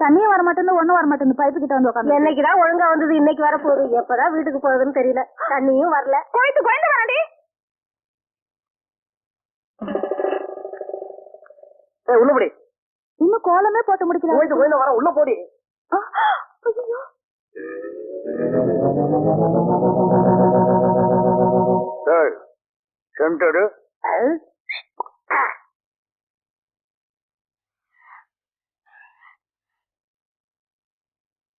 தண்ணியும் வர மாட்டேங்குது ஒண்ணும் வர மாட்டேங்குது. பைப்பு கிட்ட வந்து உட்காந்து என்னைக்குதான் ஒழுங்கா வந்தது இன்னைக்கு வர போகுது. எப்பதான் வீட்டுக்கு போகுதுன்னு தெரியல. தண்ணியும் வரல. கோயிட்டு கோயிட்டு வராடி ஏய் உள்ள போடி. இன்னும் கோலமே போட்டு முடிக்கல. கோயிட்டு கோயில வர உள்ள போடி. ஆ, ஐயையோ. ஏய் சென்டடு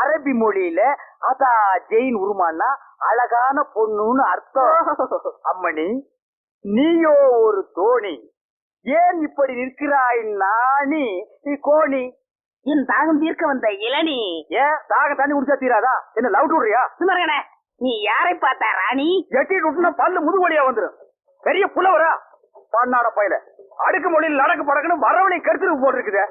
அரபி மொழியில அதா ஜெயின் உருமான்னா அழகான பொண்ணுன்னு அர்த்தம். அம்மணி நீயோ ஒரு தோணி. ஏன் இப்படி நிற்கிறாய் நாணி? நீ கோணி. என் தாகம் தீர்க்க வந்த இளநீ. ஏன்? தாக தண்ணி குடிச்சா தீராதா? என்ன லவ் விடுறியா சுமரகனே நீ யாரை பார்த்தா ராணி? எட்டிட்டு விட்டுனா பல்லு முதுவலியா வந்துரும். பெரிய புலவரா? பண்ணாட பையல. அடுக்கு மொழியில் நடக்கு படக்குன்னு வரவனை கருத்துருக்கு போட்டிருக்குது.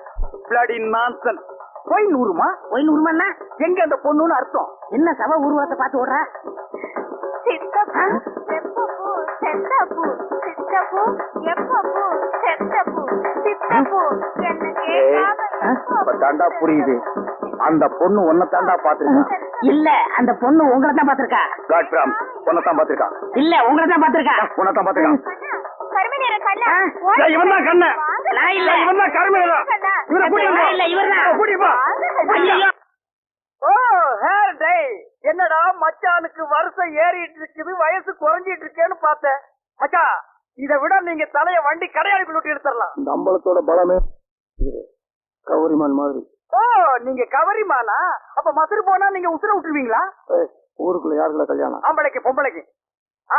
பிளடி நான்சன் போய் நூறுமா ஒயின் உருமன்னா எங்க அந்த பொண்ணுன்னு அர்த்தம். என்ன சவ உருவத்தை பார்த்து ஓடுறா? சித்தப்பூ செப்பப்பூ செத்தப்பூ சித்தப்பூ எப்பப்பூ செத்தப்பூ சித்தப்பூ. என்ன கேட்காம இப்ப தாண்டா புரியுது. அந்த பொண்ணு உன்னை தாண்டா பாத்துருக்கா இல்ல அந்த பொண்ணு உங்களை தான் பாத்திருக்கா காட் பிராம் உன்னை தான் பாத்துருக்கா இல்ல உங்களை தான் பாத்திருக்கா உன்னை தான் பாத்துருக்கா கருமை நிற கண்ணா. ஆ, இவன் தான் கண்ண. நான் இல்ல. இவன் தான் கருமையா இவரை கூட்டிட்டு நான் இல்ல போ. இவர்தான் கூட்டிட்டு போ. ஐயையோ. ஓ ஹேர் டை என்னடா மச்சானுக்கு வருஷம் ஏறிட்டு இருக்குது வயசு குறைஞ்சிட்டு இருக்கேன்னு பார்த்தேன். மச்சான் இதை விட நீங்க தலைய வண்டி கடையாளுக்கு விட்டு எடுத்துடலாம். இந்த அம்பலத்தோட பலமே இது. கௌரிமான் மாதிரி. ஓ நீங்க கவரிமானா? அப்ப மசுறு போனா நீங்க உசுர விட்டுருவீங்களா? ஊருக்குள்ள யாருக்குள்ள கல்யாணம்? ஆம்பளைக்கு பொம்பளைக்கு. ஆ,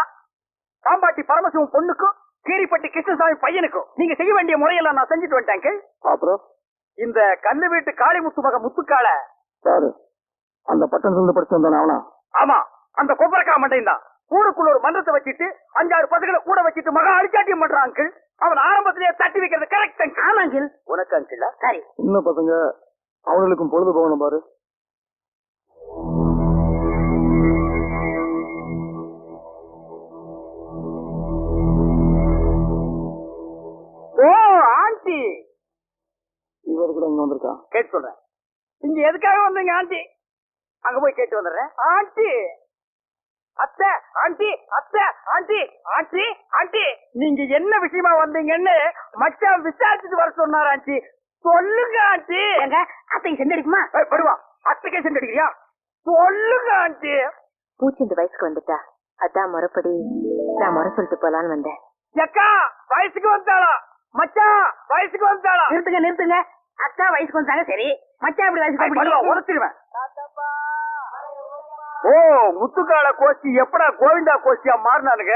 பாம்பாட்டி பரமசிவம் பொண்ணுக்கும் கீரிப்பட்டி கிருஷ்ணசாமி பையனுக்கும் நீங்க செய்ய வேண்டிய முறையெல்லாம் நான் செஞ்சுட்டு வந்துட்டேன். அப்புறம் இந்த கல்லு வீட்டு காளிமுத்து மக முத்துக்கால யாரு? அந்த பட்டம் இருந்து படிச்சு வந்தானே அவனா? ஆமா அந்த கொப்பரக்கா மண்டையும் தான் ஊருக்குள்ள ஒரு மன்றத்தை வச்சுட்டு அஞ்சாறு பசங்களை கூட வச்சுட்டு மகா அடிச்சாட்டியம் பண்றான் அங்கிள். அவன் ஆரம்பத்திலேயே தட்டி வைக்கிறது கரெக்ட் ஆமா அங்கிள். உனக்கு அங்கிள்? சரி சின்ன பசங்க அவங்களுக்கும் பொழுது போகணும் பாரு. வந்திருக்கான் கேட்டு சொல்றேன். இங்க எதுக்காக வந்தீங்க ஆண்டி? அங்க போய் கேட்டு வந்துடுறேன். ஆண்டி! அத்தை ஆண்டி அத்தை ஆண்டி ஆண்டி ஆண்டி! நீங்க என்ன விஷயமா வந்தீங்கன்னு மச்சான் விசாரிச்சுட்டு வர சொன்னார் ஆண்டி. சொல்லுங்க ஆண்டி! எங்க அத்தை செண்டு அடிக்குமா? படுவா அப்ளிகேஷன் அடிக்கிறியா? சொல்லுங்க ஆண்டி! பூச்சி வயசுக்கு வந்துட்டா. அதான் முறைப்படி. நான் முறை சொல்லிட்டு போலான்னு வந்தேன். அக்கா வயசுக்கு வந்தாளா? மச்சான் வயசுக்கு வந்தாளா? நிறுத்துங்க நிறுத்துங்க. அக்கா வயசுக்கு வந்தாங்க சரி. மச்சான் அப்படி வயசுக்கு ஓ முத்துக்கால கோஷ்டி எப்படா கோவிந்தா கோஷ்டியா மாறினானுங்க?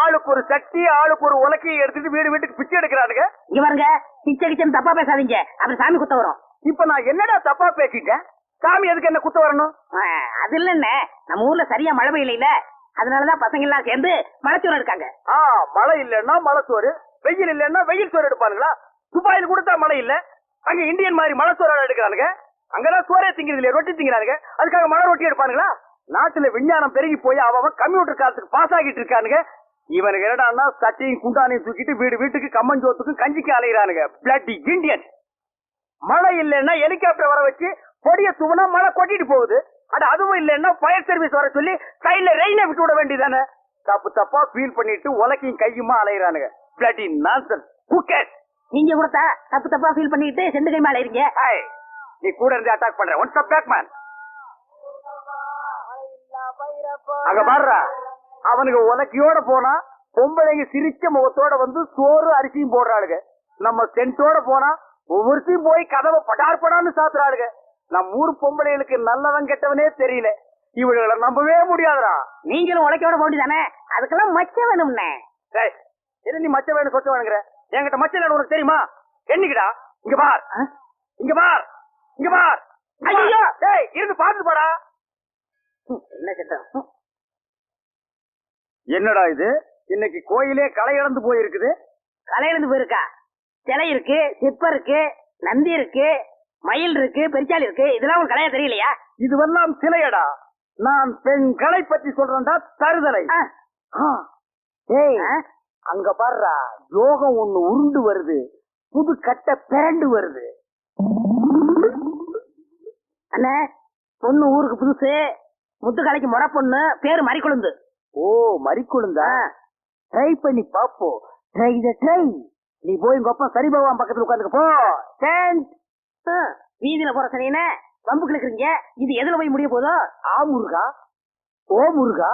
ஆளுக்கு ஒரு சட்டி ஆளுக்கு ஒரு உலக்கையை எடுத்துட்டு வீடு வீட்டுக்கு பிச்சை எடுக்கிறானுங்க. இங்க பாருங்க பிச்சை கிச்சன் தப்பா பேசாதீங்க. அப்புறம் சாமி குத்த வரும். இப்ப நான் என்னடா தப்பா பேசிட்டேன்? சாமி எதுக்கு என்ன குத்த வரணும்? அது இல்லன்னு நம்ம ஊர்ல சரியா மழை பெய்யல அதனாலதான் பசங்க எல்லாம் சேர்ந்து மலைச்சோறு எடுக்காங்க. ஆ மழை இல்லன்னா மழை சோறு வெயில் இல்லன்னா வெயில் சோறு எடுப்பானுங்களா? துபாயில் கொடுத்தா மழை இல்ல. அங்க இந்தியன் மாதிரி மழை சோறு எடுக்கிறானுங்க. அங்கதான் சோறே திங்கிறது இல்லையா ரொட்டி திங்கிறானுங்க. அதுக்காக மழை ரொட்டி எடுப்பானுங்களா? நாட்டுல விஞ்ஞானம் பெருகி போய் அவன் கம்ப்யூட்டர் காலத்துக்கு பாஸ் ஆகிட்டு இருக்கானுங்க. இவனுக்கு என்னடான்னா சட்டையும் குண்டானையும் தூக்கிட்டு வீடு வீட்டுக்கு கம்மஞ்சோத்துக்கும் கஞ்சிக்கு அலையிறானுங்க. பிளட்டி இந்தியன் மழை இல்லைன்னா ஹெலிகாப்டர் வர வச்சு பொடிய தூவனா மழை கொட்டிட்டு போகுது. அட அதுவும் இல்லைன்னா ஃபயர் சர்வீஸ் வர சொல்லி சைட்ல ரெயினை விட்டு விட வேண்டியதானே தப்பு தப்பா ஃபீல் பண்ணிட்டு உலக்கையும் கையுமா அலையிறானுங்க. பிளட்டி நான்சன் குக்கெட் நீங்க கொடுத்தா தப்பு தப்பா ஃபீல் பண்ணிட்டு செண்டு கை மேல இருங்க நீ கூட இருந்து அட்டாக் பண்ற. ஒன் ஸ்டாப் பேக் மேன் அங்க பாடுறா அவனுக்கு உலக்கையோட போனா பொம்பளைங்க சிரிச்ச முகத்தோட வந்து சோறு அரிசியும் போடுறாளுங்க. நம்ம சென்ட்டோட போனா ஒவ்வொருத்தையும் போய் கதவை படார் படான்னு சாத்துறாளுங்க. நம்ம ஊர் பொம்பளைகளுக்கு நல்லவன் கெட்டவனே தெரியல. இவளுகளை நம்பவே முடியாதுடா. நீங்களும் உழைக்கோட போண்டிதானே அதுக்கெல்லாம் மச்சம் வேணும்னே. என்ன நீ மச்ச வேணும் சொச்ச வேணுங்கிற? என்கிட்ட மச்ச வேணும் உனக்கு தெரியுமா? என்னைக்குடா? இங்க பார். இங்க பார். இங்க பார். ஐயோ டேய் இருந்து பாத்து பாடா. என்ன சட்டம் என்னடா இது? இன்னைக்கு கோயிலே களை இழந்து போயிருக்குது. கலையிலிருந்து போயிருக்கா? சிலை இருக்கு சிற்பம் இருக்கு நந்தி இருக்கு மயில் இருக்கு பெருச்சாலி இருக்கு. இதெல்லாம் உங்க கலையா தெரியலையா? இதுவெல்லாம் சிலையடா. நான் பெண்களை பற்றி சொல்றேன்டா தருதலை. ஆ. அங்க பாருடா யோகம் ஒண்ணு உருண்டு வருது. புது கட்ட பிறண்டு வருது. அண்ணே பொண்ணு ஊருக்கு புதுசு. முத்துக்கலைக்கு முறை பொண்ணு பேரு மறிக்குழுந்து. ஓ மறிக்குழுந்தா? ட்ரை பண்ணி பாப்போம். ட்ரை த ட்ரை நீ போய் உங்க அப்பா சரி பகவான் பக்கத்துல உட்காந்துக்க போ. ஆ, வீதியில போற சனியனே வம்பு கிழக்குறீங்க இது எதுல போய் முடிய போதோ ஆ முருகா. ஓ முருகா.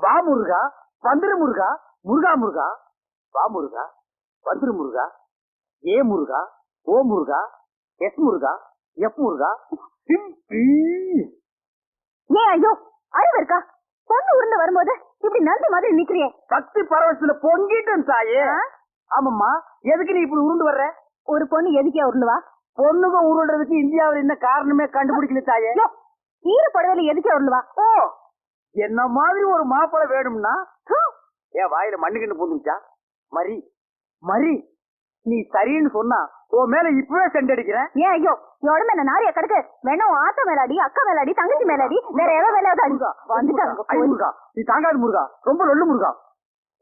வா முருகா. வந்துரு முருகா. முருகா முருகா. வா முருகா. வந்துரு முருகா. ஏ முருகா. ஓ முருகா. எஸ் முருகா. எஃப் முருகா. சிம்பி. ஏன் ஐயோ அழுவ இருக்கா? பொண்ணு உருண்டு வரும்போது இப்படி நந்தி மாதிரி நிக்கிறியே. பக்தி பரவசத்துல பொங்கிட்டேன் தாயே? ஆமாம்மா எதுக்கு நீ இப்படி உருண்டு வர்ற? ஒரு பொண்ணு எதுக்கே உருண்டுவா பொண்ணுங்க உருள்றதுக்கு இந்தியாவில் என்ன காரணமே கண்டுபிடிக்கல தாயே ஈர புடவையில எதுக்கே உருண்டுவா ஓ என்ன மாதிரி ஒரு மாப்பிளை வேணும்னா? என் வாயில மண்ணுக்கிண்டு பூந்துச்சா மரி மரி. நீ சரின்னு சொன்னா உன் மேல இப்பவே செண்டடிக்கிறேன் ஏன் ஐயோ உடம்பு என்ன நாரிய கிடக்கு? வேணும் ஆத்த மேலாடி அக்கா மேலாடி தங்கச்சி மேலாடி வேற எவ வேலையாவது அடிக்கோ வந்துட்டாங்க முருகா நீ தாங்காது முருகா. ரொம்ப லொல்லு முருகா.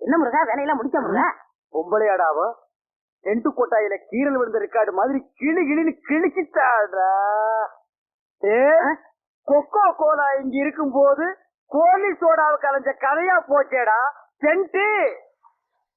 என்ன முருகா? வேலையெல்லாம் முடிச்ச முருகா? பொம்பளையாடாவ டென்ட் கொட்டாயில கீரல் விழுந்த ரெக்கார்டு மாதிரி கிளி கிளின்னு கிழிச்சிட்டாடா. ஏ கொக்கோ கோலா இங்க இருக்கும் போது கோலி சோடாவை கலைஞ்ச கதையா போச்சேடா. சென்ட்டு.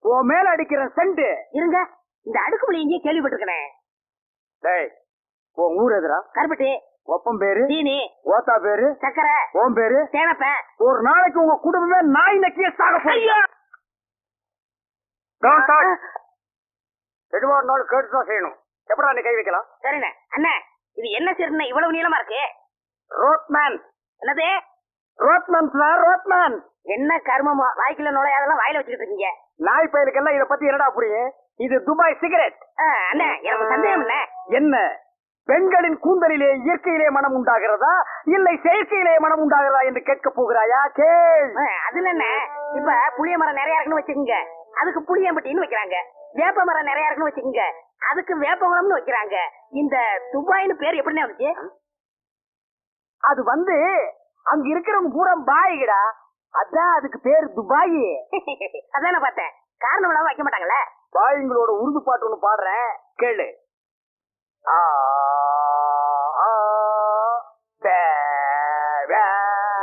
உன் மேல அடிக்கிற செண்டு இருங்க. இந்த அடுக்குமொழி எங்கேயே கேள்விப்பட்டிருக்கேன். டேய் உன் ஊர் எதுரா கருப்பட்டி. ஒப்பம் பேரு? சீனி. ஓத்தா பேரு? சக்கரை. உன் பேரு? தேனப்பேன் ஒரு நாளைக்கு உங்க குடும்பமே நாய் நக்கிய சாக touch. எதுவா இருந்தாலும் கேட்டுதான் செய்யணும். எப்படா நீ கை வைக்கலாம்? சரிண்ணே. அண்ணே இது என்ன சரிண்ணே இவ்வளவு நீளமா இருக்கு? ரோட்மேன் என்னது? Rothmans sir Rothmans. என்ன கர்மமோ? வாய்க்குள்ள நுழையாதெல்லாம் வாயில வச்சுக்கிட்டு இருக்கீங்க. நாய் பயலுக்கெல்லாம் இத பத்தி என்னடா புரியும்? இது துபாய் சிகரெட். அண்ணே எனக்கு சந்தேகம் என்ன என்ன? பெண்களின் கூந்தலிலே இயற்கையிலே மனம் உண்டாகிறதா? இல்லை செயற்கையிலே மனம் உண்டாகிறதா என்று கேட்க போகிறாயா? ஆ, அதுல என்ன இப்ப புளிய மரம் நிறைய இருக்குன்னு வச்சுக்கோங்க. அதுக்கு புளியம்பட்டின்னு வைக்கிறாங்க. வேப்ப மரம் நிறைய இருக்குன்னு வச்சுக்கோங்க. அதுக்கு வேப்பமரம்னு வைக்கிறாங்க. இந்த துபாய்னு பேர் எப்படிண்ணே வந்துச்சு? அது வந்து அங்க இருக்கிறவங்க பூரா பாய்கடா. அதான் அதுக்கு பேர் துபாய். அதான் நான் பார்த்தேன். காரணம் இல்லாம வைக்க மாட்டாங்களே பாய்ங்களோட உருது பாட்டு ஒண்ணு பாடுறேன். கேளு.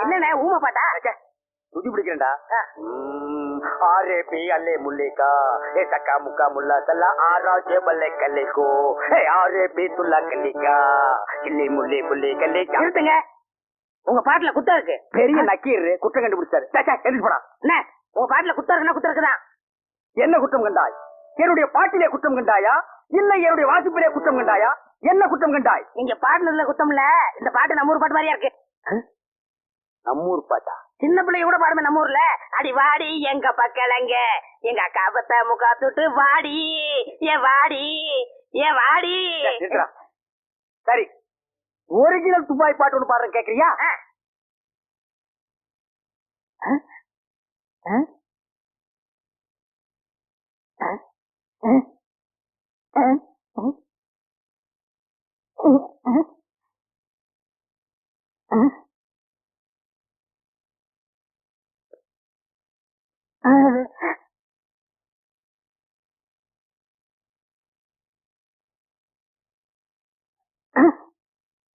என்னண்ணே ஊமை பாட்டா? துதி பிடிக்கிறேன்டா. ஆரே பி அல்லே முல்லிகா. ஏ சக்கா முக்கா முல்லா சல்லா ஆரா ஜேபல்லே கல்லிக்கோ ஏ ஆரே பி துல்லா கல்லிக்கா. கிள்ளி முள்ளி புள்ளி கல்லிக்கா. நிறுத்துங்க. உங்க பாட்டுல குத்தம் இருக்கு. பெரிய நக்கீர் குற்றம் கண்டுபிடிச்சாரு. சே, சே, எழுதி போடா. என்ன? உங்க பாட்டுல குத்தம் இருக்குன்னா குத்தம் இருக்குதான் என்ன குற்றம் கண்டாய்? என்னுடைய பாட்டிலே குற்றம் கண்டாயா? இல்லை என்னுடைய வாசிப்பிலே குற்றம் கண்டாயா? என்ன குற்றம் கண்டாய்? நீங்க பாட்டுனதுல குத்தம் இல்ல. இந்த பாட்டு நம்ம ஊர் பாட்டு மாதிரியா இருக்கு. நம்மூர் பாட்டா? சின்ன பிள்ளைங்க கூட பாடுமே நம்ம ஊர்ல. அடி வாடி எங்க பக்கலங்க எங்க அக்கா பத்த முக்கா தொட்டு வாடி. ஏ வாடி ஏ வாடி. சரி. ஒரிஜினல் துபாய் பாட்டு ஒண்ணு பாடுறேன் கேக்குறியா? ஆ. ஆ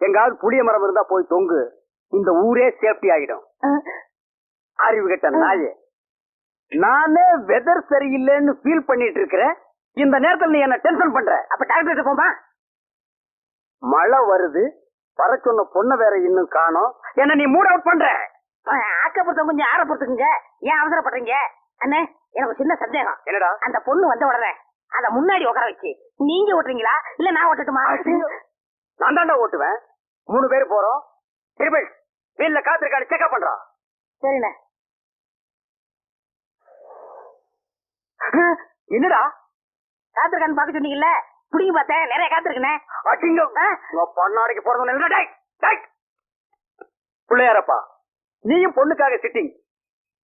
எங்காவது புளிய மரம் இருந்தா போய் தொங்கு. இந்த ஊரே சேஃப்டி ஆகிடும் அறிவு கெட்ட நாயே. நானே வெதர் சரியில்லைன்னு ஃபீல் பண்ணிட்டு இருக்கிறேன். இந்த நேரத்துல நீ என்ன டென்ஷன் பண்ற. அப்ப டாக்டர் போமா மழை வருது. வர சொன்ன பொண்ணை வேற இன்னும் காணோம். என்ன நீ மூட் அவுட் பண்ற. ஆக்கப்புறத்த கொஞ்சம் ஆற பொறுத்துக்குங்க ஏன் அவசரப்படுறீங்க? அண்ணே எனக்கு சின்ன சந்தேகம். என்னடா? அந்த பொண்ணு வந்த உடனே அத முன்னாடி உட்கார வச்சு நீங்க ஓட்டுறீங்களா? இல்ல நான் ஓட்டட்டுமா? நான் தாண்டா ஓட்டுவேன். மூணு பேர் போறோம். ட்ரிபிள் வீல்ல காத்திருக்காடு செக்அப் பண்றான் சரிண்ணே. என்னடா? காத்திருக்கான்னு பாக்க சொன்னீங்கல்ல? புடிங்க பார்த்தேன் நிறைய ஆ? உங்க பொண்ணாடிக்கு பிறந்த பிள்ளையாரப்பா நீயும் பொண்ணுக்காக சிட்டிங்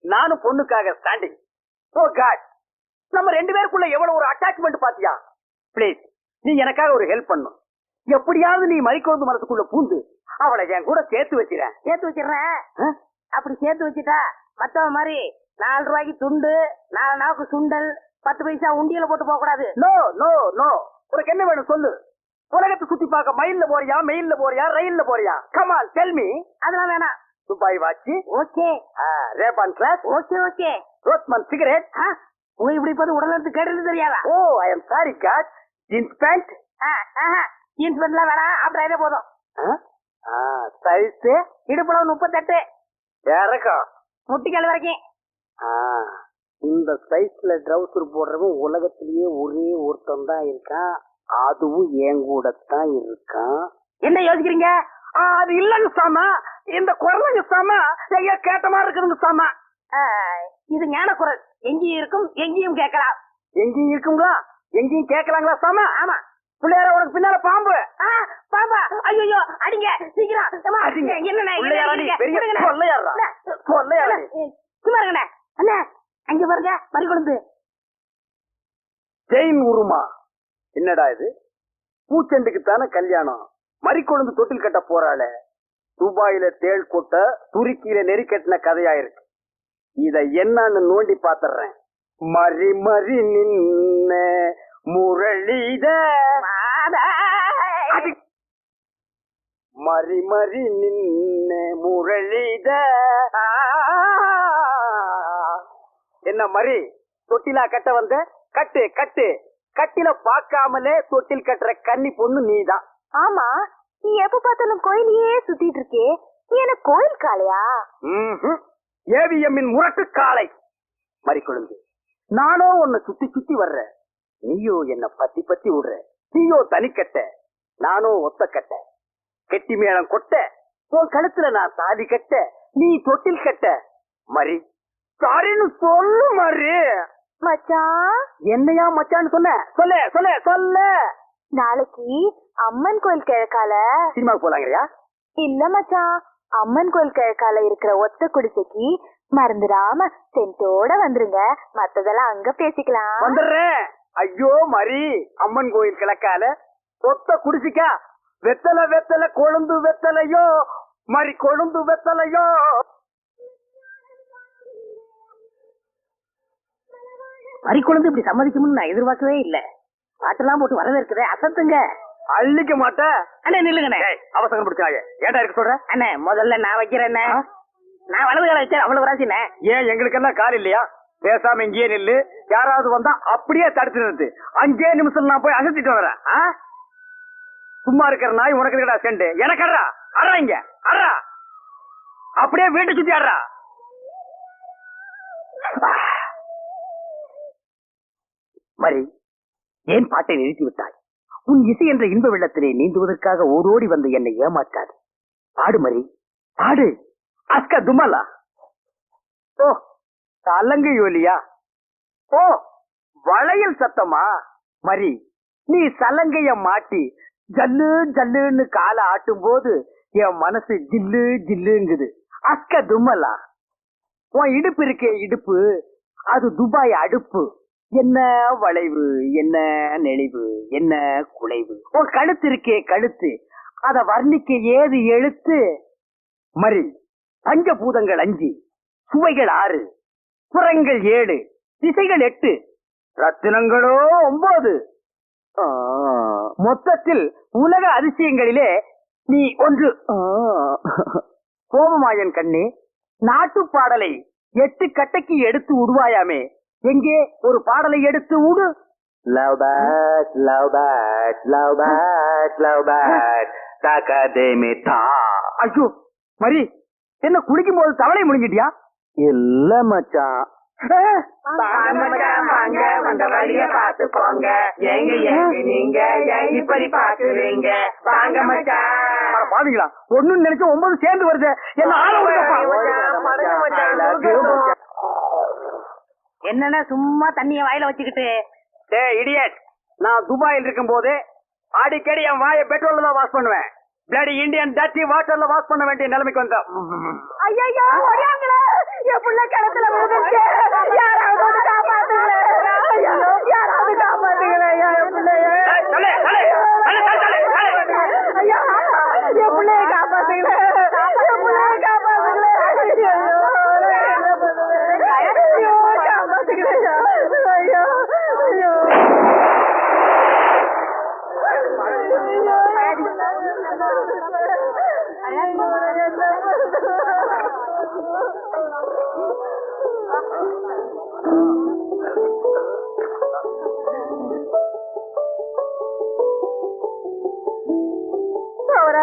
நானும் பொண்ணுக்காக ஸ்டாண்டிங் ஓ காட் நம்ம ரெண்டு பேருக்குள்ள எவ்வளவு ஒரு அட்டாச்மெண்ட் பாத்தியா? ப்ளீஸ் நீ எனக்காக ஒரு ஹெல்ப் பண்ணும் எப்படியாவது நீ மறிக்கொழுந்து மனசுக்குள்ள பூந்து அவளை என் கூட சேர்த்து வச்சிரேன் சேர்த்து வச்சிடுறேன் அப்படி சேர்த்து வச்சுட்டா மத்தவ மாதிரி நாலு ரூபாய்க்கு துண்டு நாலு நாவுக்கு சுண்டல் பத்து பைசா உண்டியல போட்டு போக கூடாது. No no no. உனக்கு என்ன வேணும் சொல்லு. உலகத்தை சுத்தி பார்க்க மயில்ல போறியா மெயில்ல போறியா ரயில்ல போறியா? கமால் டெல் மீ அதெல்லாம் வேணாம். Dubai watch okay. Ray-Ban glass. Okay okay. Rothmans cigarette. உங்க இப்படி பார்த்து உடனே கேட்டது தெரியாதா? ஓ I am sorry God jeans pant jeans பேண்ட்லாம் வேணாம். ஆப்டாயிரே போதும்? சைஸ் இடுப்புல முப்பத்தெட்டு. இறக்கம். முட்டிக்கால் வரைக்கும். இந்த சைஸ்ல ட்ரவுசர் போடுறவன் உலகத்திலேயே ஒரே ஒருத்தன் தான் இருக்கான். அதுவும் என் கூட தான் இருக்கான். என்ன யோசிக்கிறீங்க? அது இல்லைங்க சாமா. இந்த குரலுங்க சாமா. ஐயா கேட்ட மாதிரி இருக்குதுங்க சாமா. இது ஞான குரல். எங்கேயும் இருக்கும் எங்கேயும் கேட்கலாம். எங்கேயும் இருக்குங்களா? எங்கேயும் கேட்கலாங்களா சாமா? ஆமா. பிள்ளையார உனக்கு பின்னால பாம்பு. ஆ, பாப்பா ஐயோ அடிங்க சீக்கிரம். என்னண்ணே, சும்மா இருங்கண்ணே. அண்ணே அங்க பாருங்க மறி கொழுந்து. ஜெயின் உருமா. என்னடா இது? பூச்செண்டுக்கு தானே கல்யாணம் மறிக்கொழுந்து தொட்டில் கட்ட போறாளே. துபாயில தேள் கொட்ட துருக்கியில நெறி கட்டின கதையா இருக்கு இத என்னன்னு நோண்டி பாத்துறேன். மறி மறி நின்ன முரளித. மறி மறி நின்ன முரளித. என்ன மறி? தொட்டிலா கட்ட வந்த? கட்டு கட்டு. கட்டில பார்க்காமலே தொட்டில் கட்டுற கன்னி பொண்ணு நீதான். ஆமா நீ எப்ப பார்த்தாலும் கோயிலையே சுத்திட்டு இருக்கே. நீ என்ன கோயில் காளையா? ஏவிஎம்மின் முரட்டு காளை. மறிக்கொழுந்து நானோ உன்னை சுத்தி சுத்தி வர்றேன் நீயோ என்ன பத்தி பத்தி விடுற. நீயோ தனிக்கட்ட. நானோ ஒத்த கட்ட கெட்டி மேளம் கொட்ட உன் கழுத்துல நான் தாலி கட்ட நீ தொட்டில் கட்ட. மறி சாரின்னு சொல்லு மறி மச்சான் என்னையா மச்சான்னு சொன்ன சொல்ல சொல்ல சொல்ல. நாளைக்கு அம்மன் கோயில் கிழக்கால. சினிமாவுக்கு போலாங்கறியா? இல்ல மச்சான் அம்மன் கோயில் கிழக்கால இருக்கிற ஒத்த குடிசைக்கு மறந்துடாம சென்ட்டோட வந்துருங்க. மத்ததெல்லாம் அங்க பேசிக்கலாம். வந்துடுறேன். ஐயோ மரி அம்மன் கோயில் கிழக்கால சொத்த குடிசிக்கா வெத்தலை வெத்தலை கொழுந்து வெத்தலையோ? மரி கொழுந்து வெத்தலையோ? மறி கொழுந்து இப்படி சம்மதிக்கும்னு நான் எதிர்பார்க்கவே இல்ல. பாட்டெல்லாம் போட்டு வரவேற்குதே அசத்துங்க அள்ளிக்க மாட்ட. அண்ணே நில்லுங்கண்ணே. அவசரம் பிடிச்சாங்க ஏன்டா இருக்க சொல்ற? அண்ணே முதல்ல நான் வைக்கிறேண்ணே. நான் வலது கால வச்சேன் அவ்வளவு ராசிண்ணே ஏன் எங்களுக்கெல்லாம் கால் இல்லையா? பேசாம இங்கேயே நில்லு. யாராவது வந்தா அப்படியே தடுத்து நிறுத்து. அஞ்சே நிமிஷம் நான் போய் அசத்திட்டு வரேன்? சும்மா இருக்கிற நாய் உனக்கு இருக்கடா செண்டு. எனக்கு அடா அடா இங்க. அறா அப்படியே வீட்டு சுத்தி அடா மரி ஏன் பாட்டை நிறுத்தி விட்டாய்? உன் இசை என்ற இன்ப வெள்ளத்திலே நீந்துவதற்காக ஓடோடி வந்து என்னை ஏமாற்றாது. பாடு மரி பாடு. அஸ்க துமலா ஓ சலங்கை ஒலியா ஓ வளையல் சத்தமா? மரி நீ சலங்கைய மாட்டி ஜல்லு ஜல்லுன்னு காலை ஆட்டும் போது என் மனசு ஜில்லு ஜில்லுங்குது. அக்க தும்மலா? உன் இடுப்பு இருக்கே இடுப்பு. அது துபாய் அடுப்பு. என்ன வளைவு? என்ன நெளிவு? என்ன குலைவு? உன் கழுத்து இருக்கே கழுத்து. அத வர்ணிக்க ஏது எழுத்து? மறி. பஞ்சபூதங்கள் அஞ்சு. சுவைகள் ஆறு. புறங்கள் ஏழு. திசைகள் எட்டு. ரத்தினங்களோ ஒன்பது மொத்தத்தில் உலக அதிசயங்களிலே நீ ஒன்று. கோபமாயன் கண்ணே நாட்டு பாடலை எட்டு கட்டைக்கு எடுத்து உடுவாயாமே. எங்கே? ஒரு பாடலை எடுத்து உடு. Love bad love bad love bad love bad தகதேமே தா ஐயோ மரி என்ன குளிக்கும் போது தவளை முழுங்கிட்டியா? இல்ல மச்சான். வாங்க வந்த வழிய பாத்து போங்க. எங்க எங்க நீங்க? இப்படி பாக்குறீங்க வாங்க அட பாவிங்களா ஒண்ணுன்னு நினைச்சு ஒன்பது சேர்ந்து வருது. என்ன ஆள விடுங்கப்பா. என்னன்னா சும்மா தண்ணிய வாயில வச்சுக்கிட்டு? டேய் இடியட் நான் துபாயில் இருக்கும் போது அடிக்கடி என் வாயை பெட்ரோல்ல தான் வாஷ் பண்ணுவேன். பிளடி இந்தியன் டச்சி வாட்டர்ல வாஷ் பண்ண வேண்டிய நிலைமைக்கு வந்தேன். ஐயோ என் புள்ள கிணத்துல விழுந்துருச்சு.